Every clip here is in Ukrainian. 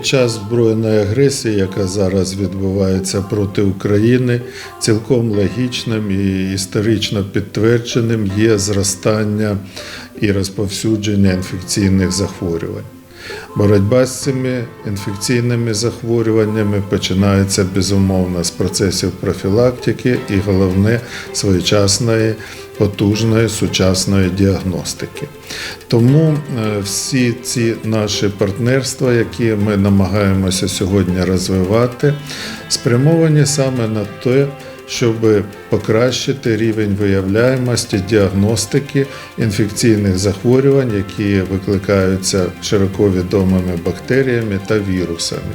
Під час збройної агресії, яка зараз відбувається проти України, цілком логічним і історично підтвердженим є зростання і розповсюдження інфекційних захворювань. Боротьба з цими інфекційними захворюваннями починається безумовно з процесів профілактики і головне своєчасної потужної сучасної діагностики. Тому е, всі ці наші партнерства, які ми намагаємося сьогодні розвивати, спрямовані саме на те, щоб покращити рівень виявляємості діагностики інфекційних захворювань, які викликаються широко відомими бактеріями та вірусами.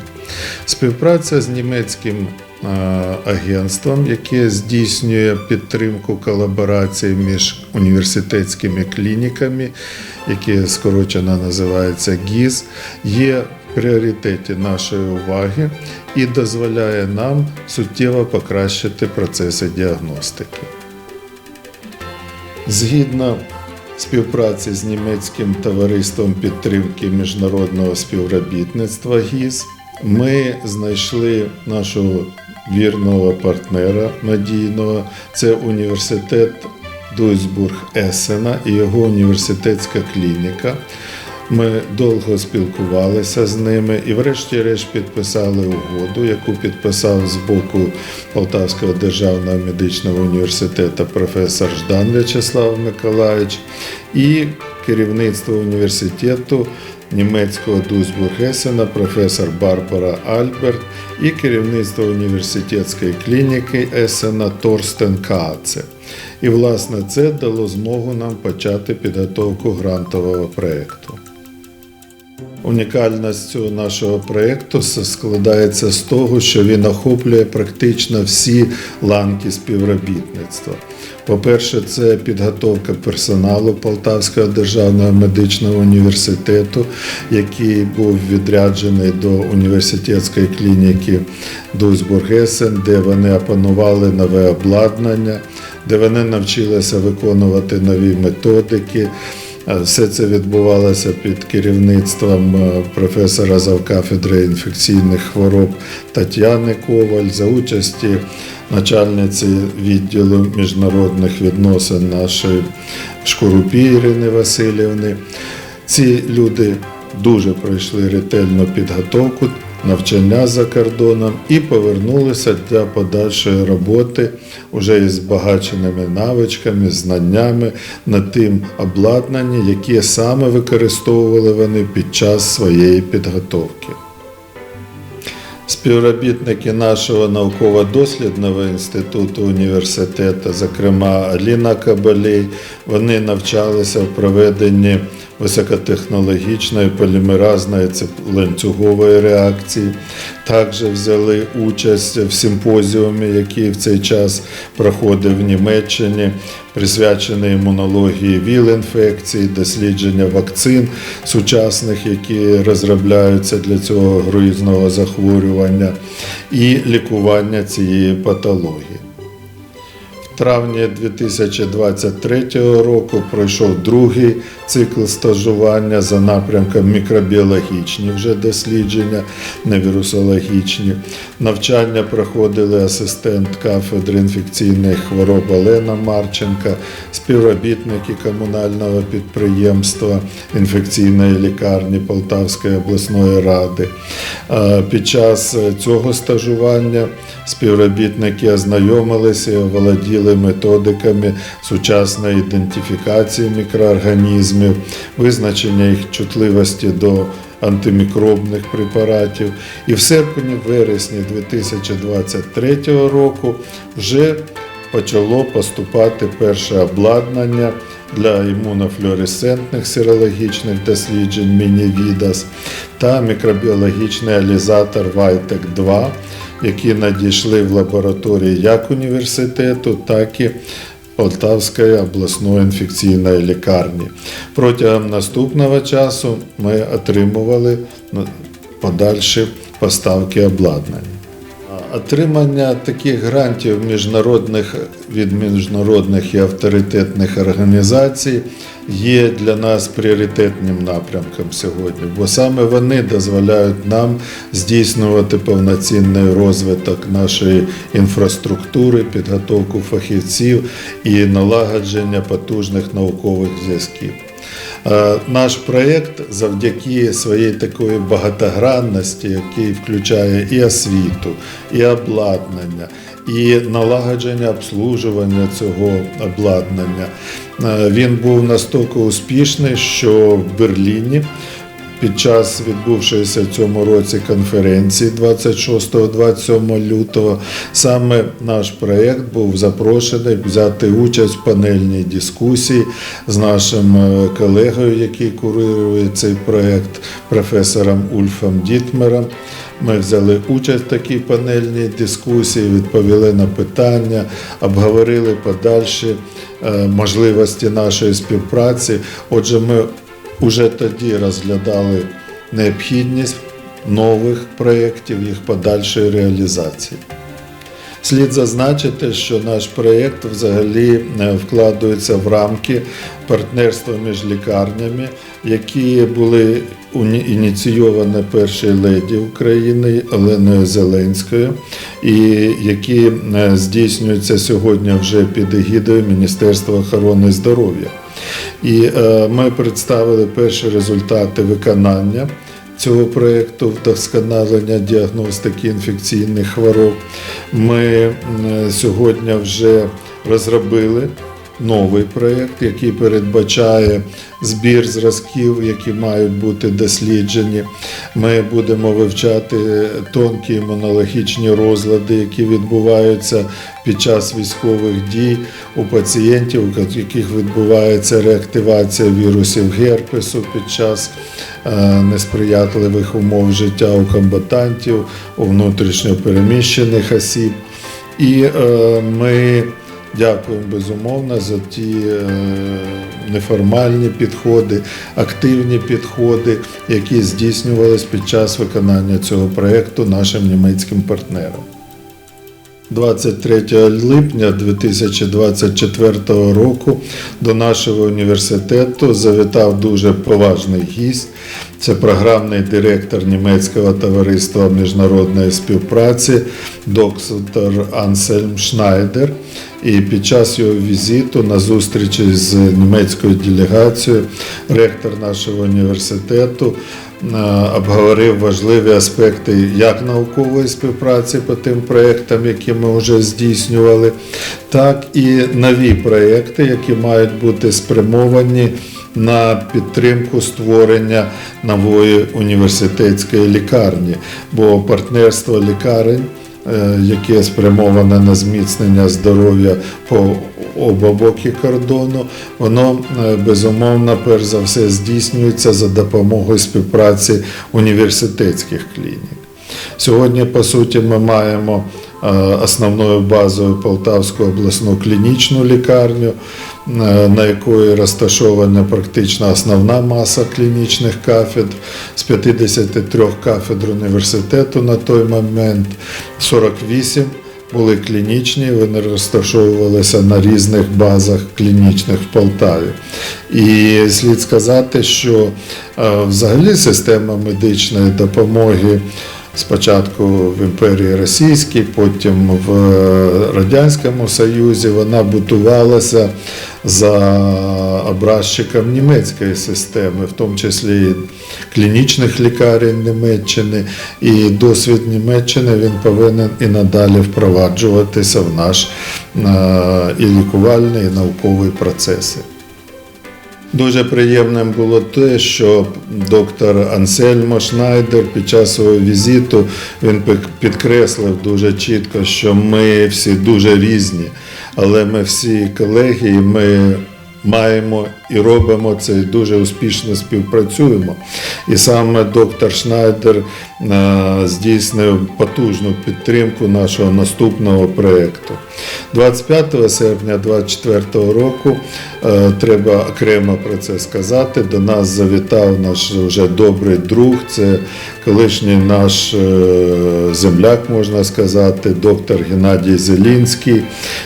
Співпраця з німецьким агентством, яке здійснює підтримку колаборації між університетськими клініками, яке скорочено називається ГІЗ, є в пріоритеті нашої уваги і дозволяє нам суттєво покращити процеси діагностики. Згідно співпраці з німецьким товариством підтримки міжнародного співробітництва ГІС, ми знайшли нашого вірного партнера надійного. Це університет Дуйсбург Есена і його університетська клініка. Ми довго спілкувалися з ними і, врешті-решт, підписали угоду, яку підписав з боку Полтавського державного медичного університету професор Ждан В'ячеслав Миколаївич і керівництво університету німецького Дуйсбург-Есена професор Барбара Альберт і керівництво університетської клініки Есена Торстен Кааце. І, власне, це дало змогу нам почати підготовку грантового проєкту. Унікальність нашого проєкту складається з того, що він охоплює практично всі ланки співробітництва. По-перше, це підготовка персоналу Полтавського державного медичного університету, який був відряджений до університетської клініки Дуйсбург-Есен, де вони опанували нове обладнання, де вони навчилися виконувати нові методики. Все це відбувалося під керівництвом е, професора завкафедри інфекційних хвороб Тетяни Коваль за участі начальниці відділу міжнародних відносин нашої Шкурупі Ірини Васильівни. Ці люди дуже пройшли ретельну підготовку, навчання за кордоном і повернулися для подальшої роботи уже із збагаченими навичками, знаннями на тим обладнанні, яке саме використовували вони під час своєї підготовки. Співробітники нашого науково-дослідного інституту університету, зокрема Аліна Кабалей, вони навчалися в проведенні високотехнологічної полімеразної ланцюгової реакції. Також взяли участь в симпозіумі, який в цей час проходив в Німеччині, присвячений імунології ВІЛ-інфекції, дослідження вакцин сучасних, які розробляються для цього грузного захворювання, і лікування цієї патології. Травні 2023 року пройшов другий цикл стажування за напрямком мікробіологічні вже дослідження, не вірусологічні. Навчання проходили асистент кафедри інфекційних хвороб Олена Марченка, співробітники комунального підприємства інфекційної лікарні Полтавської обласної ради. Під час цього стажування співробітники ознайомилися і володіли методиками сучасної ідентифікації мікроорганізмів, визначення їх чутливості до антимікробних препаратів. І в серпні-вересні 2023 року вже почало поступати перше обладнання для імунофлюоресцентних серологічних досліджень Міні-Відас та мікробіологічний алізатор Вайтек 2 які надійшли в лабораторії як університету, так і Полтавської обласної інфекційної лікарні. Протягом наступного часу ми отримували подальші поставки обладнання. Отримання таких грантів міжнародних від міжнародних і авторитетних організацій є для нас пріоритетним напрямком сьогодні, бо саме вони дозволяють нам здійснювати повноцінний розвиток нашої інфраструктури, підготовку фахівців і налагодження потужних наукових зв'язків. Е, Наш проєкт завдяки своїй такої багатогранності, який включає і освіту, і обладнання, і налагодження обслужування цього обладнання, е, він був настільки успішний, що в Берліні під час відбувшоїся в цьому році конференції 26-27 лютого саме наш проєкт був запрошений взяти участь в панельній дискусії з нашим е, колегою, який курує цей проєкт, професором Ульфом Дітмером. Ми взяли участь в такій панельній дискусії, відповіли на питання, обговорили подальші е, можливості нашої співпраці. Отже, ми Уже тоді розглядали необхідність нових проєктів, їх подальшої реалізації. Слід зазначити, що наш проєкт взагалі е, вкладається в рамки партнерства між лікарнями, які були ініційовані першою леді України Оленою Зеленською, і які е, здійснюються сьогодні вже під егідою Міністерства охорони здоров'я. І е, ми представили перші результати виконання цього проєкту вдосконалення діагностики інфекційних хвороб. Ми м, сьогодні вже розробили новий проєкт, який передбачає збір зразків, які мають бути досліджені. Ми будемо вивчати тонкі імунологічні розлади, які відбуваються під час військових дій у пацієнтів, у яких відбувається реактивація вірусів герпесу під час е, несприятливих умов життя у комбатантів, у внутрішньо переміщених осіб. І е, ми дякуємо безумовно за ті е, неформальні підходи, активні підходи, які здійснювались під час виконання цього проєкту нашим німецьким партнерам. 23 липня 2024 року до нашого університету завітав дуже поважний гість. Це програмний директор Німецького товариства міжнародної співпраці, доктор Ансельм Шнайдер. І під час його візиту на зустрічі з німецькою делегацією ректор нашого університету е, обговорив важливі аспекти як наукової співпраці по тим проєктам, які ми вже здійснювали, так і нові проєкти, які мають бути спрямовані на підтримку створення нової університетської лікарні, бо партнерство лікарень яке спрямоване на зміцнення здоров'я по оба боки кордону, воно е, безумовно перш за все здійснюється за допомогою співпраці університетських клінік. Сьогодні, по суті, ми маємо е, основною базою Полтавську обласну клінічну лікарню, е, на якої розташована практично основна маса клінічних кафедр. З 53 кафедр університету на той момент 48 були клінічні, вони розташовувалися на різних базах клінічних в Полтаві. І слід сказати, що е, взагалі система медичної допомоги. Спочатку в імперії Російській, потім в Радянському Союзі вона будувалася за образчиком німецької системи, в тому числі клінічних лікарень Німеччини. І досвід Німеччини він повинен і надалі впроваджуватися в наш е, і лікувальний, і науковий процеси. Дуже приємним було те, що доктор Ансельмо Шнайдер під час свого візиту він підкреслив дуже чітко, що ми всі дуже різні, але ми всі колеги, і ми маємо і робимо це, і дуже успішно співпрацюємо. І саме доктор Шнайдер е, здійснив потужну підтримку нашого наступного проєкту. 25 серпня 2024 року е, треба окремо про це сказати. До нас завітав наш вже добрий друг, це колишній наш е, земляк, можна сказати, доктор Геннадій Зелінський,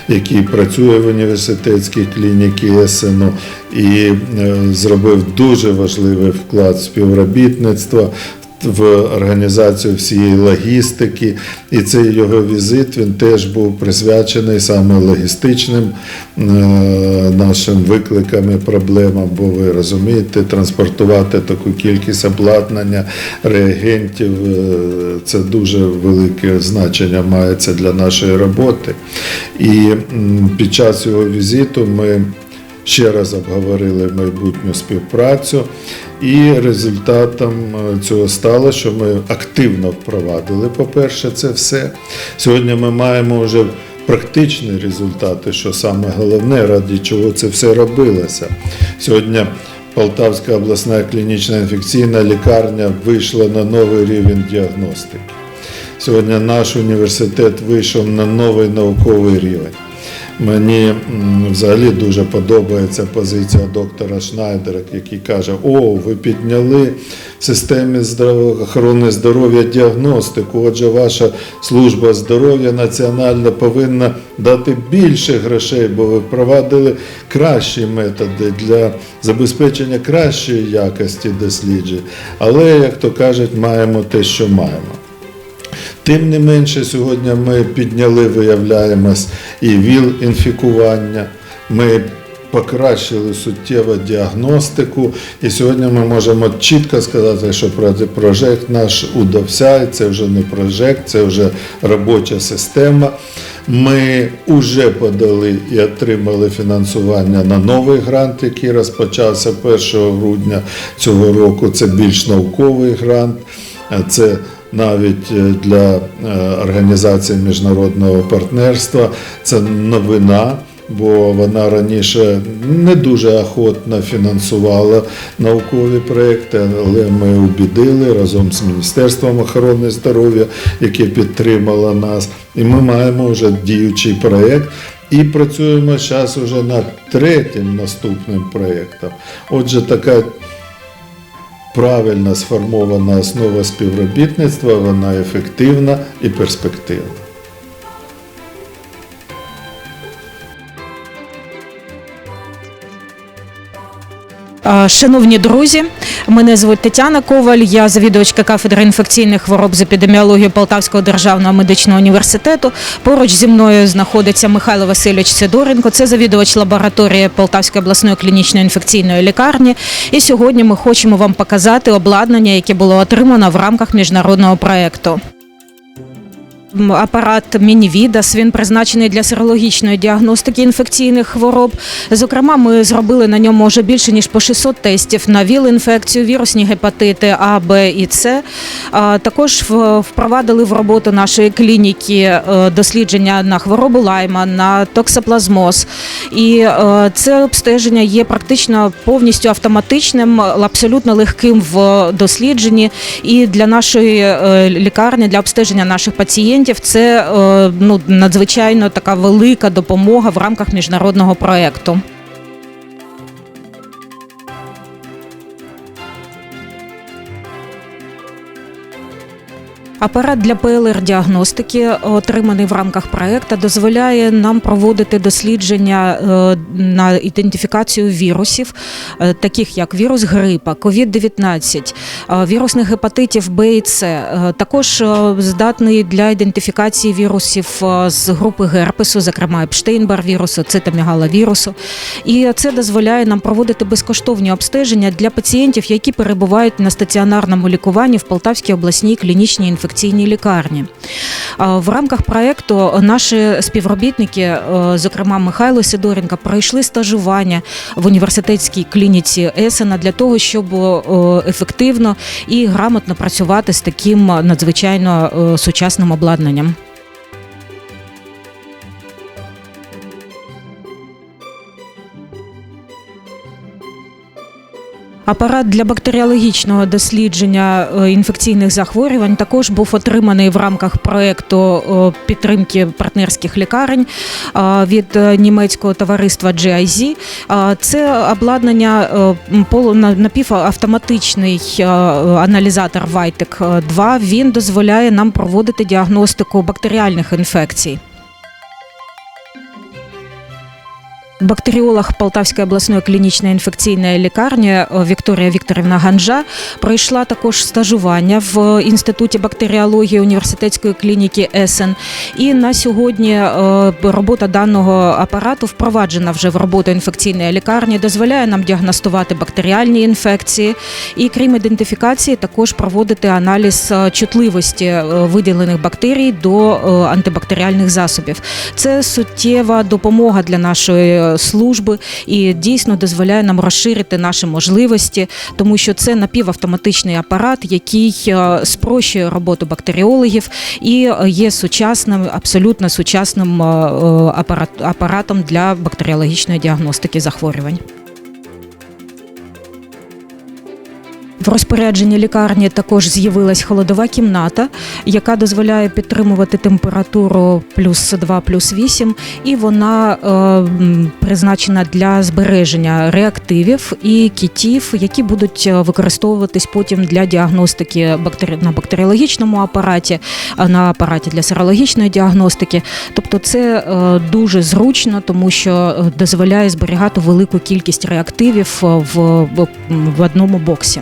який працює в університетській клініці СНУ і е, зробив дуже важливий вклад в співробітництво. В організацію всієї логістики, і цей його візит він теж був присвячений саме логістичним е, нашим викликам і проблемам, бо ви розумієте, транспортувати таку кількість обладнання, реагентів е, це дуже велике значення мається для нашої роботи. І під час його візиту ми ще раз обговорили майбутню співпрацю, і результатом е, цього стало, що ми активно впровадили, по-перше, це все. Сьогодні ми маємо вже практичні результати, що саме головне, ради чого це все робилося. Сьогодні Полтавська обласна клінічна інфекційна лікарня вийшла на новий рівень діагностики. Сьогодні наш університет вийшов на новий науковий рівень. Мені взагалі дуже подобається позиція доктора Шнайдера, який каже: О, ви підняли в системі охорони здоров'я діагностику. Отже, ваша служба здоров'я національна повинна дати більше грошей, бо ви впровадили кращі методи для забезпечення кращої якості досліджень. Але, як то кажуть, маємо те, що маємо. Тим не менше, сьогодні ми підняли, виявляємось, і ВІЛ інфікування. Ми покращили суттєво діагностику, і сьогодні ми можемо чітко сказати, що прожект наш удався, і це вже не прожект, це вже робоча система. Ми вже подали і отримали фінансування на новий грант, який розпочався 1 грудня цього року. Це більш науковий грант. Це навіть е, для е, організації міжнародного партнерства це новина. Бо вона раніше не дуже охотно фінансувала наукові проекти, але ми убідили разом з Міністерством охорони здоров'я, яке підтримало нас. І ми маємо вже діючий проєкт і працюємо зараз вже над третім наступним проєктом. Отже, така правильно сформована основа співробітництва, вона ефективна і перспективна. Шановні друзі, мене звуть Тетяна Коваль, я завідувачка кафедри інфекційних хвороб з епідеміології Полтавського державного медичного університету. Поруч зі мною знаходиться Михайло Васильович Сидоренко, це завідувач лабораторії Полтавської обласної клінічної інфекційної лікарні. І сьогодні ми хочемо вам показати обладнання, яке було отримано в рамках міжнародного проекту. Апарат Мінівідас він призначений для серологічної діагностики інфекційних хвороб. Зокрема, ми зробили на ньому вже більше ніж по 600 тестів на ВІЛ-інфекцію, вірусні гепатити А, Б і С. Також впровадили в роботу нашої клініки е, дослідження на хворобу лайма, на токсоплазмоз. І е, це обстеження є практично повністю автоматичним, абсолютно легким в дослідженні. І для нашої е, лікарні, для обстеження наших пацієнтів, це е, ну, надзвичайно така велика допомога в рамках міжнародного проєкту. Апарат для ПЛР-діагностики, отриманий в рамках проекту, дозволяє нам проводити дослідження е, на ідентифікацію вірусів, е, таких як вірус грипа, COVID-19, е, вірусних гепатитів Б і С. Також здатний для ідентифікації вірусів з групи герпесу, зокрема Епштейн-Бар вірусу, цитомегаловірусу. І це дозволяє нам проводити безкоштовні обстеження для пацієнтів, які перебувають на стаціонарному лікуванні в Полтавській обласній клінічній інфекційній лікарні. В рамках проекту наші співробітники, е, зокрема Михайло Сидоренко, пройшли стажування в університетській клініці Есена для того, щоб е, ефективно і грамотно працювати з таким надзвичайно е, сучасним обладнанням. Апарат для бактеріологічного дослідження е, інфекційних захворювань також був отриманий в рамках проекту е, підтримки партнерських лікарень е, від німецького товариства GIZ. Це обладнання напівавтоматичний аналізатор Vitek 2. Він дозволяє нам проводити діагностику бактеріальних інфекцій. Бактеріолог Полтавської обласної клінічної інфекційної лікарні Вікторія Вікторівна Ганжа пройшла також стажування в інституті бактеріології університетської клініки ЕСЕН. І на сьогодні е, робота даного апарату впроваджена вже в роботу інфекційної лікарні, дозволяє нам діагностувати бактеріальні інфекції. І крім ідентифікації, також проводити аналіз е, чутливості е, виділених бактерій до антибактеріальних засобів. Це суттєва допомога для нашої служби і дійсно дозволяє нам розширити наші можливості, тому що це напівавтоматичний апарат, який е, спрощує роботу бактеріологів і є сучасним, абсолютно сучасним е, е, апарат, апаратом для бактеріологічної діагностики захворювань. В розпорядженні лікарні також з'явилась холодова кімната, яка дозволяє підтримувати температуру плюс 2, плюс 8, і вона е, призначена для збереження реактивів і кітів, які будуть е, використовуватись потім для діагностики бактері... на бактеріологічному апараті, на апараті для серологічної діагностики. Тобто це е, дуже зручно, тому що е, дозволяє зберігати велику кількість реактивів е, в, в одному боксі.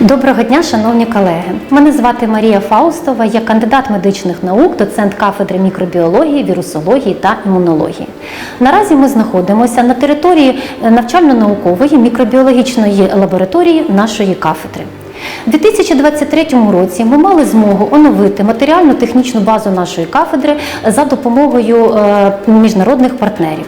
Доброго дня, шановні колеги. Мене звати Марія Фаустова, я кандидат медичних наук, доцент кафедри мікробіології, вірусології та імунології. Наразі ми знаходимося на території е, навчально-наукової мікробіологічної лабораторії нашої кафедри. У 2023 році ми мали змогу оновити матеріально-технічну базу нашої кафедри за допомогою е, міжнародних партнерів.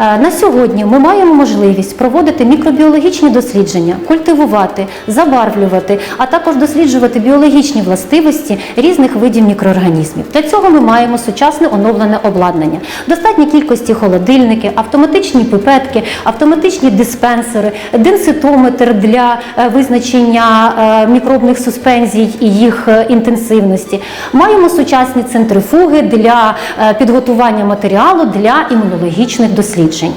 Е, На сьогодні ми маємо можливість проводити мікробіологічні дослідження, культивувати, забарвлювати, а також досліджувати біологічні властивості різних видів мікроорганізмів. Для цього ми маємо сучасне оновлене обладнання, достатній кількості холодильники, автоматичні пипетки, автоматичні диспенсери, денситометр для е, визначення е, мікробних суспензій і їх інтенсивності. Маємо сучасні центрифуги для підготування матеріалу для імунологічних досліджень.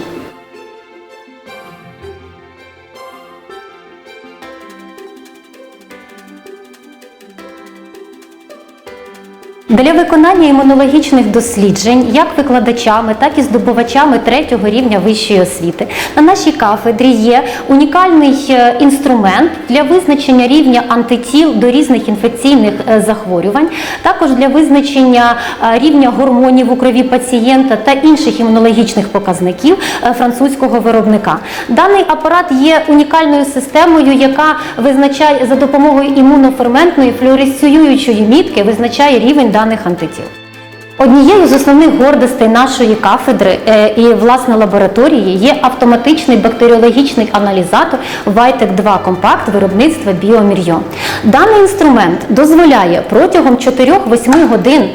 Для виконання імунологічних досліджень як викладачами, так і здобувачами третього рівня вищої освіти на нашій кафедрі є унікальний е, інструмент для визначення рівня антитіл до різних інфекційних е, захворювань, також для визначення е, рівня гормонів у крові пацієнта та інших імунологічних показників французького виробника. Даний апарат є унікальною системою, яка визначає за допомогою імуноферментної флюоресцюючої мітки, визначає рівень даних антитіл. Однією з основних гордостей нашої кафедри е, і власне лабораторії є автоматичний бактеріологічний аналізатор Vitek 2 Compact виробництва Біомір'йо. Даний інструмент дозволяє протягом 4-8 годин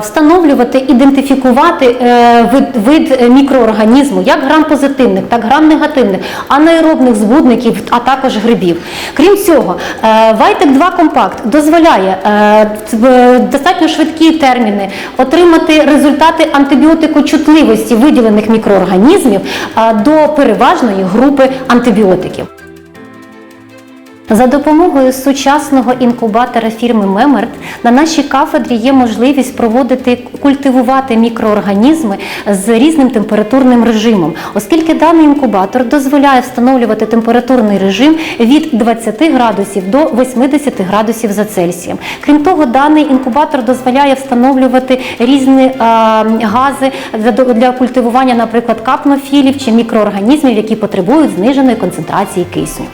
встановлювати, ідентифікувати е, вид, вид е, мікроорганізму, як грам-позитивних, так і грам-негативних, анаеробних збудників, а також грибів. Крім цього, е, Vitek 2 Compact дозволяє е, достатньо швидкі терміни отримати результати антибіотикочутливості виділених мікроорганізмів до переважної групи антибіотиків. За допомогою сучасного інкубатора фірми Мемерт на нашій кафедрі є можливість проводити культивувати мікроорганізми з різним температурним режимом, оскільки даний інкубатор дозволяє встановлювати температурний режим від 20 градусів до 80 градусів за Цельсієм. Крім того, даний інкубатор дозволяє встановлювати різні гази для культивування, наприклад, капнофілів чи мікроорганізмів, які потребують зниженої концентрації кисню.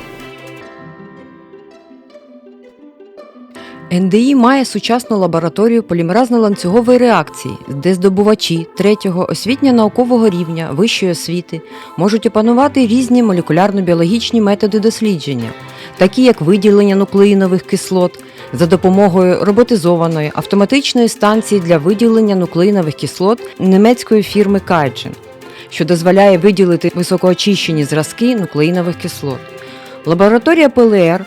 НДІ має сучасну лабораторію полімеразно-ланцюгової реакції, де здобувачі третього освітньо-наукового рівня вищої освіти можуть опанувати різні молекулярно-біологічні методи дослідження, такі як виділення нуклеїнових кислот за допомогою роботизованої автоматичної станції для виділення нуклеїнових кислот німецької фірми Кайджен. що дозволяє виділити високоочищені зразки нуклеїнових кислот. Лабораторія ПЛР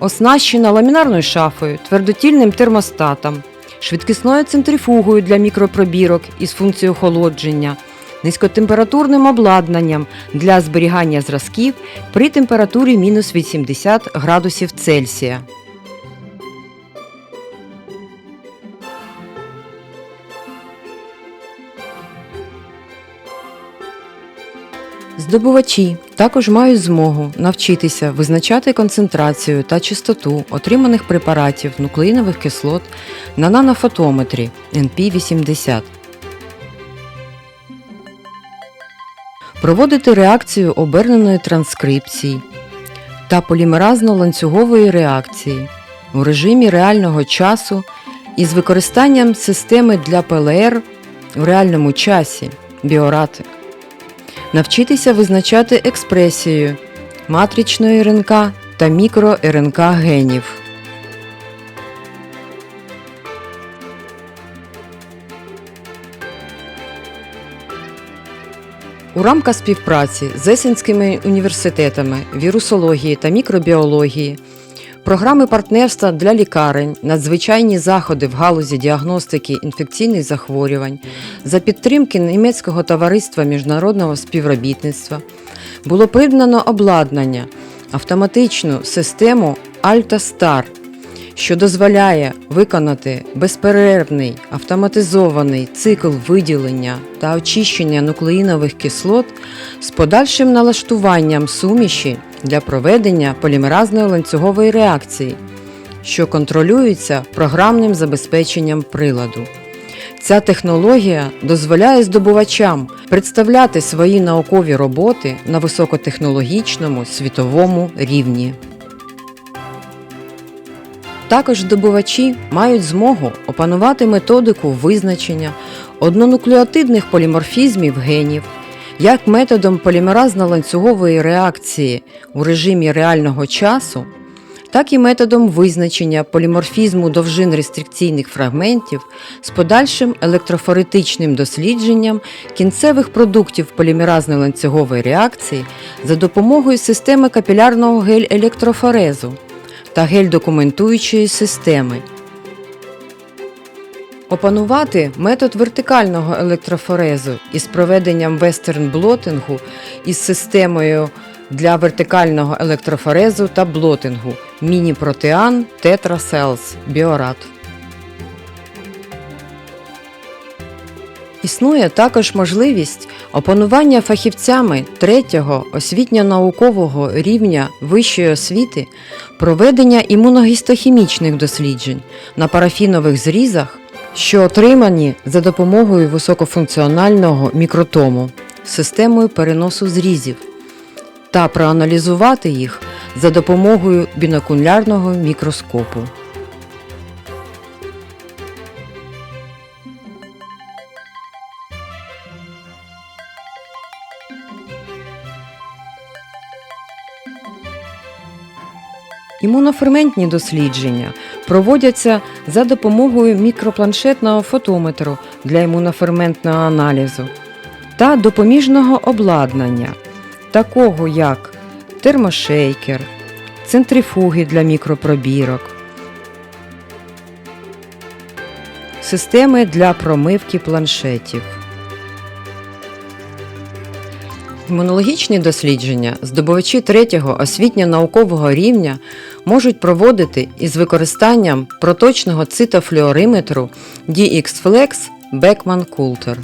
оснащена ламінарною шафою, твердотільним термостатом, швидкісною центрифугою для мікропробірок із функцією охолодження, низькотемпературним обладнанням для зберігання зразків при температурі мінус 80 градусів Цельсія. Здобувачі також мають змогу навчитися визначати концентрацію та чистоту отриманих препаратів нуклеїнових кислот на нанофотометрі NP80, проводити реакцію оберненої транскрипції та полімеразно-ланцюгової реакції у режимі реального часу із використанням системи для ПЛР у реальному часі біорати навчитися визначати експресію матричної РНК та мікро-РНК генів. У рамках співпраці з Есенськими університетами вірусології та мікробіології, програми партнерства для лікарень, надзвичайні заходи в галузі діагностики інфекційних захворювань за підтримки німецького товариства міжнародного співробітництва. Було придбано обладнання, автоматичну систему AltaStar, що дозволяє виконати безперервний автоматизований цикл виділення та очищення нуклеїнових кислот з подальшим налаштуванням суміші для проведення полімеразної ланцюгової реакції, що контролюється програмним забезпеченням приладу. Ця технологія дозволяє здобувачам представляти свої наукові роботи на високотехнологічному світовому рівні. Також здобувачі мають змогу опанувати методику визначення однонуклеотидних поліморфізмів генів як методом полімеразно-ланцюгової реакції у режимі реального часу, так і методом визначення поліморфізму довжин рестрикційних фрагментів з подальшим електрофоретичним дослідженням кінцевих продуктів полімеразної ланцюгової реакції за допомогою системи капілярного гель-електрофорезу та гель-документуючої системи. Опанувати метод вертикального електрофорезу із проведенням вестерн-блотингу із системою для вертикального електрофорезу та блотингу Міні-Протеан Tetracells Біорат. Існує також можливість опанування фахівцями третього освітньо-наукового рівня вищої освіти проведення імуногістохімічних досліджень на парафінових зрізах, що отримані за допомогою високофункціонального мікротому системою переносу зрізів, та проаналізувати їх за допомогою бінокулярного мікроскопу. Імуноферментні дослідження проводяться за допомогою мікропланшетного фотометру для імуноферментного аналізу та допоміжного обладнання, такого як термошейкер, центрифуги для мікропробірок, системи для промивки планшетів. Імунологічні дослідження здобувачі третього освітньо-наукового рівня можуть проводити із використанням проточного цитофлюориметру DX-Flex Beckman Coulter.